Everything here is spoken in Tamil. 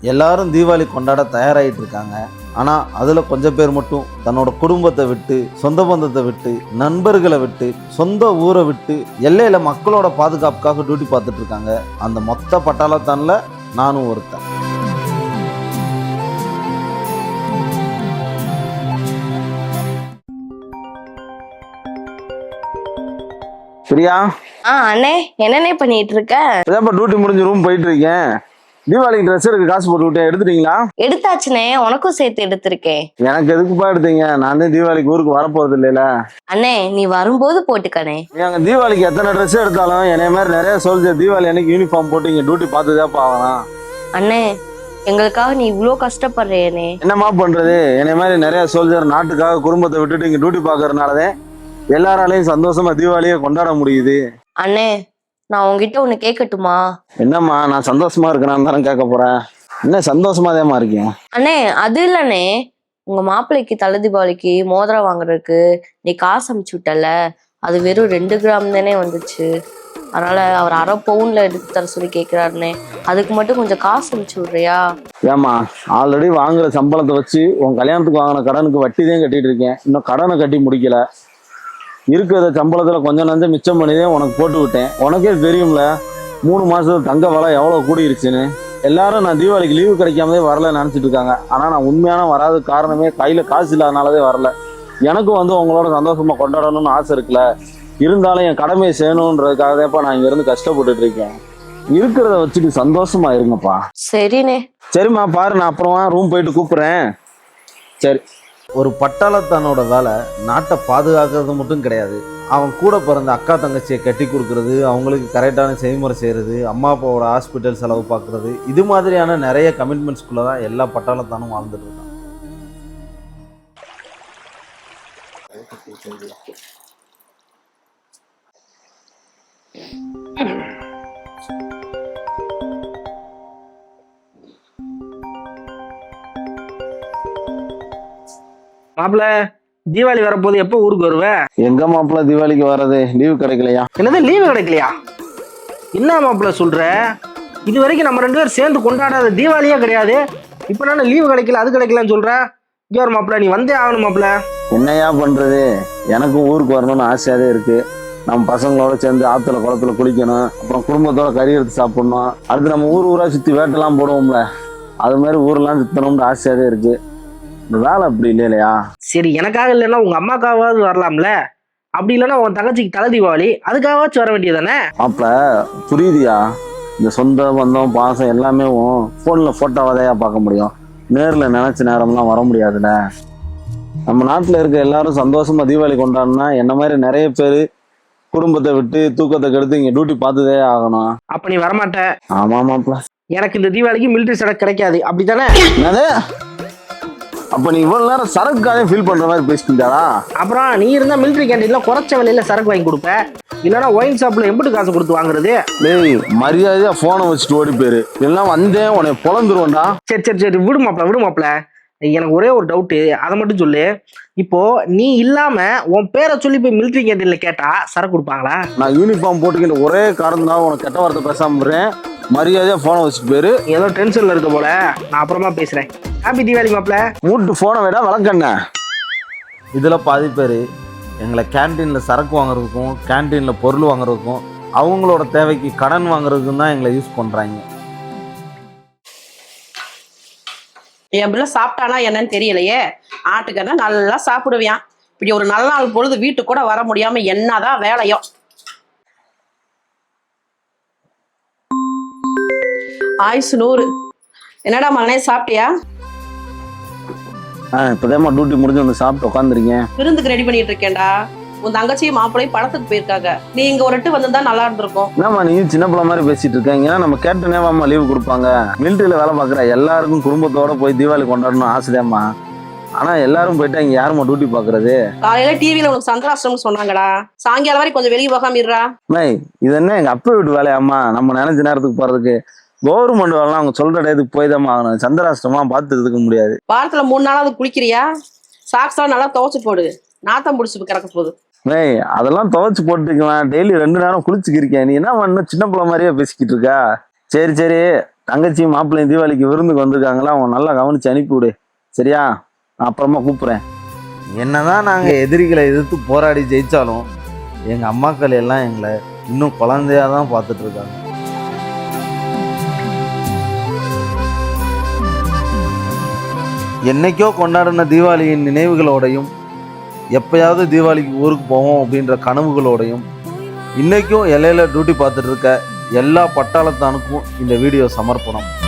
எல்லாரும் தீபாவளி கொண்டாட தயாராகிட்டு இருக்காங்க ஆனால் அதில் கொஞ்சம் பேர் மட்டும் தன்னோட குடும்பத்தை விட்டு சொந்த பந்தத்தை விட்டு நண்பர்களை விட்டு சொந்த ஊரை விட்டு எல்லையில் மக்களோட பாதுகாப்புக்காக டியூட்டி பார்த்துட்டு இருக்காங்க அந்த மொத்த பட்டாளத்தானில் நானும் ஒருத்தன். பிரியா? ஆ அண்ணே என்னண்ணே பண்ணிட்டு இருக்க இப்பதான் டியூட்டி முடிஞ்சு ரூம் போயிட்டு இருக்கேன் தீபாவளிக்கு ட்ரெஸ் எடுக்க காசு போட்டு விட்டேன். எடுத்துட்டீங்களா? எடுத்தாச்சுனே உனக்கும் சேர்த்து எடுத்திருக்கேன் எனக்கு எதுக்குப்பா எடுத்தீங்க? நான் தான் தீபாவளிக்கு ஊருக்கு வரப்போறது இல்லைல. அண்ணே நீ வரும்போது போட்டுக்கண்ணே. எங்க தீபாவளிக்கு எத்தனை ட்ரெஸ் எடுத்தாலும் என்னைய மாதிரி நிறைய சோல்ஜர் தீபாவளி அன்னைக்கு யூனிஃபார்ம் போட்டு இங்க டியூட்டி பார்த்துதான் ஆகலாம் அண்ணே எங்களுக்காக நீ இவ்ளோ கஷ்டப்படுறியனே என்னம்மா பண்றது? என்னைய மாதிரி நிறைய சோல்ஜர் நாட்டுக்காக குடும்பத்தை விட்டுட்டு இங்க டியூட்டி பார்க்கறதுனாலதான் எல்லாராலையும் சந்தோஷமா தீபாவளியை கொண்டாட முடியுது. அண்ணே நான் உன்கிட்ட ஒண்ணு கேட்கட்டுமா என்னம்மா நான் சந்தோஷமா இருக்கிறேன்னு தானே கேட்க போறேன். என்ன சந்தோஷமா இருக்கேன் அண்ணே அது இல்லண்ணே. உங்க மாப்பிள்ளைக்கு தலை தீபாவளிக்கு மோதிரம் வாங்குறதுக்கு நீ காசு அமுச்சு விட்டல. அது வெறும் ரெண்டு கிராம் தானே வந்துச்சு. அதனால அவர் அரை பவுன்ல எடுத்து தர சொல்லி கேக்குறாருண்ணே. அதுக்கு மட்டும் கொஞ்சம் காசு அமுச்சு விடுறியா? ஏமா ஆல்ரெடி வாங்குற சம்பளத்தை வச்சு உன் கல்யாணத்துக்கு வாங்கின கடனுக்கு வட்டி தான் கட்டிட்டு இருக்கேன். இன்னும் கடனை கட்டி முடிக்கல. இருக்கிற சம்பளத்துல கொஞ்சம் நஞ்சம் மிச்சம் பண்ணி தான் உனக்கு போட்டு விட்டேன். உனக்கே தெரியும்ல மூணு மாசத்துல தங்க விலை எவ்வளவு கூடிருச்சுன்னு. எல்லாரும் நான் தீபாவளிக்கு லீவு கிடைக்காமலே வரல நினைச்சிட்டு இருக்காங்க. ஆனா நான் உண்மையான வராத காரணமே கையில காசு இல்லாதனாலதே வரல. எனக்கும் வந்து உங்களோட சந்தோஷமா கொண்டாடணும்னு ஆசை இருக்குல்ல. இருந்தாலும் என் கடமையை செய்யணுன்றதுக்காக தான்ப்பா நான் இங்க இருந்து கஷ்டப்பட்டுட்டு இருக்கேன். இருக்கிறத வச்சுட்டு சந்தோஷமா இருங்கப்பா. சரிண்ணே. சரிம்மா பாரு நான் அப்புறமா ரூம் போயிட்டு கூப்பிடுறேன். சரி. ஒரு பட்டாளத்தானோட வேலை நாட்டை பாதுகாக்கிறது மட்டும் கிடையாது. அவன் கூட பிறந்த அக்கா தங்கச்சியை கட்டி கொடுக்கறது அவங்களுக்கு கரெக்டான செய்முறை செய்கிறது அம்மா அப்பாவோட ஹாஸ்பிட்டல் செலவு பார்க்குறது இது மாதிரியான நிறைய கமிட்மெண்ட்ஸ்குள்ளே தான் எல்லா பட்டாளத்தானும் வாழ்ந்துட்டு இருக்கான். மாப்பிள தீபாவளி வரப்போது எப்போ ஊருக்கு வருவ? எங்க மாப்பிள்ள தீபாவளிக்கு வர்றது? லீவு கிடைக்கலையா? என்னது லீவு கிடைக்கலையா? என்ன மாப்பிள சொல்ற? இது வரைக்கும் நம்ம ரெண்டு பேரும் சேர்ந்து கொண்டாடாத தீபாவளியே கிடையாது. இப்போ நான் லீவு கிடைக்கல அது கிடைக்கலன்னு சொல்ற? இங்கே ஒரு மாப்பிள நீ வந்தே ஆகணும் மாப்பிள. என்னையா பண்றது? எனக்கும் ஊருக்கு வரணும்னு ஆசையாவே இருக்கு. நம்ம பசங்களோட சேர்ந்து ஆத்துல குளத்துல குளிக்கணும். அப்புறம் குடும்பத்தோட கறி எடுத்து சாப்பிடணும். அடுத்து நம்ம ஊர் ஊரா சுத்தி வேட்டெல்லாம் போடுவோம்ல. அது மாதிரி ஊரெல்லாம் சுத்தணும்னு ஆசையாவே இருக்கு. வேலை அப்படி இல்லையா சரி எனக்காக இல்லைன்னா உங்க அம்மாக்காவது வரலாம்ல? அப்படி இல்லைன்னா உன் தங்கச்சிக்கு தலை தீபாவளி அதுக்காகவாச்சும் வர வேண்டியதானே மாப்பிள புரியுதியா? இந்த சொந்த பந்தம் பாசம் எல்லாமே ஃபோனில் ஃபோட்டோவாதையா பார்க்க முடியும். நேரில் நினச்ச நேரம்லாம் வர முடியாதுல்ல? நம்ம நாட்டில் இருக்க எல்லாரும் சந்தோஷமா தீபாவளி கொண்டாடினா என்ன மாதிரி நிறைய பேர் குடும்பத்தை விட்டு தூக்கத்தை கெடுத்து இங்கே டியூட்டி பார்த்துதே ஆகணும். அப்ப நீ வரமாட்ட. ஆமா மாப்பிள. எனக்கு இந்த தீபாவளிக்கு மிலிட்டரி சடக்கு கிடைக்காது. அப்படித்தானே? அப்போ நீ இவ்வளோ நேரம் சரக்குக்காக ஃபீல் பண்ணுற மாதிரி பேசிக்கிட்டாரா அப்புறம் நீ இருந்தா மிலிட்டரி கேண்டீன்ல குறைச்ச விலையில சரக்கு வாங்கி கொடுப்ப. இல்லைன்னா ஒயின் ஷாப்ல எம்பிட்டு காசு கொடுத்து வாங்குறது? டேய் மரியாதையா ஃபோனை வச்சுட்டு ஓடி போயிரு. எல்லாம் வந்தேன் உன்னை பொழந்துருவேன்டா. சரி சரி சரி விடு மாப்ள விடு மாப்ள எனக்கு ஒரே ஒரு டவுட்டு அதை மட்டும் சொல்லு. இப்போ நீ இல்லாம உன் பேரை சொல்லி போய் மிலிட்டரி கேண்டீன்ல கேட்டா சரக்கு கொடுப்பாங்களா? நான் யூனிஃபார்ம் போட்டுக்கிற ஒரே காரணத்தினால உனக்கு கெட்ட வார்த்தை பேசாம மரியாதையா ஃபோனை வச்சுட்டு போயிரு. ஏதோ டென்ஷன்ல இருக்க போல. நான் அப்புறமா பேசுறேன். ஹாப்பி தீபாவளி மாப்ள மூட்டு ஃபோனை விட விளக்கண்ண இதில் பாதி பேர் எங்களை கேன்டீனில் சரக்கு வாங்குறதுக்கும் கேன்டீனில் பொருள் வாங்குறதுக்கும் அவங்களோட தேவைக்கு கடன் வாங்குறதுக்கும் தான் எங்களை யூஸ் பண்ணுறாங்க என் பிள்ளை சாப்பிட்டானா என்னன்னு தெரியலையே? ஆட்டுக்கன்னா நல்லா சாப்பிடுவியான் இப்படி ஒரு நல்ல நாள் பொழுது வீட்டுக்கு கூட வர முடியாம என்னதான் வேலையோ ஆயுசு நூறு. என்னடா மகனே சாப்பிட்டியா? ஆ இப்போதேம்மா டியூட்டி முடிஞ்சு வந்து சாப்பிட்டு உட்காந்துருக்கேன் விருந்துக்கு ரெடி பண்ணிட்டு இருக்கேன்டா. உன் தங்கச்சியும் மாப்பிள்ளையும் படத்துக்கு போயிருக்காங்க. நீ இங்க ஒரு எட்டு வந்திருந்தா நல்லா இருந்திருக்கும். என்னம்மா நீ சின்ன பிள்ளை மாதிரி பேசிட்டு இருக்க? ஏன்னா நம்ம கேட்ட நேரமா லீவு கொடுப்பாங்க. மிலிட்டரியில் வேலை பார்க்குற எல்லாருக்கும் குடும்பத்தோட போய் தீபாவளி கொண்டாடணும் ஆசைதாம்மா. ஆனா எல்லாரும் போயிட்டு அங்க யாரும்மா டியூட்டி பார்க்கறது? காலையில டிவில உனக்கு சந்திராஷ்டிரம்னு சொன்னாங்கடா. சாயங்காலம் வரை கொஞ்சம் வெளியே போகாம இருடா மேய் இது என்ன எங்க அப்பா வீட்டு வேலையாம்மா? நம்ம நினைச்ச நேரத்துக்கு போறதுக்கு. கவர்மெண்ட் வேலைலாம் அவங்க சொல்ற டயத்துக்கு போய் தான் ஆகணும். சந்திராஷ்டமா பார்த்து இருக்க முடியாது. வாரத்துல மூணு நாளாவது குளிக்கிறியா? சாக்ஸ் எல்லாம் நல்லா துவைச்சு போடு. நாத்தம் பிடிச்சி கிடக்க போகுது. மேய் அதெல்லாம் துவைச்சு போட்டுக்கலாம். டெய்லி ரெண்டு நேரம் குளிச்சுக்கிருக்கேன் நீ என்ன பண்ண சின்ன பிள்ளை மாதிரியே பேசிக்கிட்டு இருக்கா? சரி சரி. தங்கச்சி மாப்பிள்ளையும் தீபாவளிக்கு விருந்துக்கு வந்திருக்காங்களா? அவங்க நல்லா கவனிச்சு அனுப்பி விடு. சரியா? நான் அப்புறமா கூப்பிடுறேன். என்னதான் நாங்கள் எதிரிகளை எதிர்த்து போராடி ஜெயிச்சாலும் எங்கள் அம்மாக்கள் எல்லாம் எங்களை இன்னும் குழந்தையா தான் பார்த்துட்டு என்னைக்கோ கொண்டாடின தீபாவளியின் நினைவுகளோடையும் எப்பயாவது தீபாவளிக்கு ஊருக்கு போவோம் அப்படின்ற கனவுகளோடையும் இன்றைக்கும் எல்லையில் டியூட்டி பார்த்துட்டு இருக்க எல்லா பட்டாளத்தானுக்கும் இந்த வீடியோ சமர்ப்பணம்.